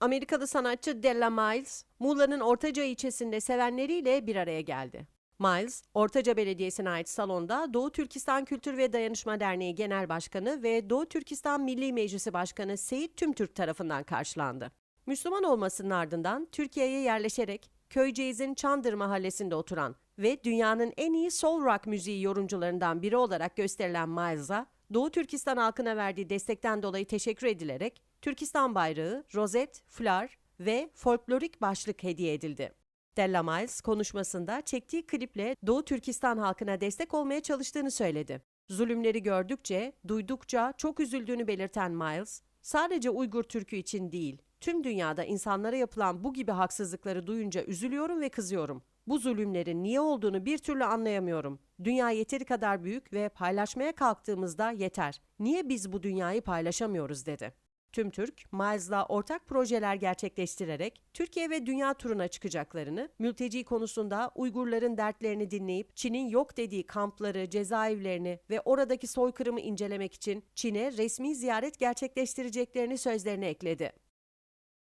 Amerikalı sanatçı Della Miles, Muğla'nın Ortaca ilçesinde sevenleriyle bir araya geldi. Miles, Ortaca Belediyesi'ne ait salonda Doğu Türkistan Kültür ve Dayanışma Derneği Genel Başkanı ve Doğu Türkistan Milli Meclisi Başkanı Seyit Tümtürk tarafından karşılandı. Müslüman olmasının ardından Türkiye'ye yerleşerek Köyceğiz'in Çandır mahallesinde oturan ve dünyanın en iyi soul rock müziği yorumcularından biri olarak gösterilen Miles'a Doğu Türkistan halkına verdiği destekten dolayı teşekkür edilerek Türkistan bayrağı, rozet, flar ve folklorik başlık hediye edildi. Della Miles konuşmasında çektiği kliple Doğu Türkistan halkına destek olmaya çalıştığını söyledi. Zulümleri gördükçe, duydukça çok üzüldüğünü belirten Miles, sadece Uygur Türk'ü için değil, tüm dünyada insanlara yapılan bu gibi haksızlıkları duyunca üzülüyorum ve kızıyorum. Bu zulümlerin niye olduğunu bir türlü anlayamıyorum. Dünya yeteri kadar büyük ve paylaşmaya kalktığımızda yeter. Niye biz bu dünyayı paylaşamıyoruz dedi. Tüm Türk, Miles'la ortak projeler gerçekleştirerek Türkiye ve dünya turuna çıkacaklarını, mülteci konusunda Uygurların dertlerini dinleyip Çin'in yok dediği kampları, cezaevlerini ve oradaki soykırımı incelemek için Çin'e resmi ziyaret gerçekleştireceklerini sözlerine ekledi.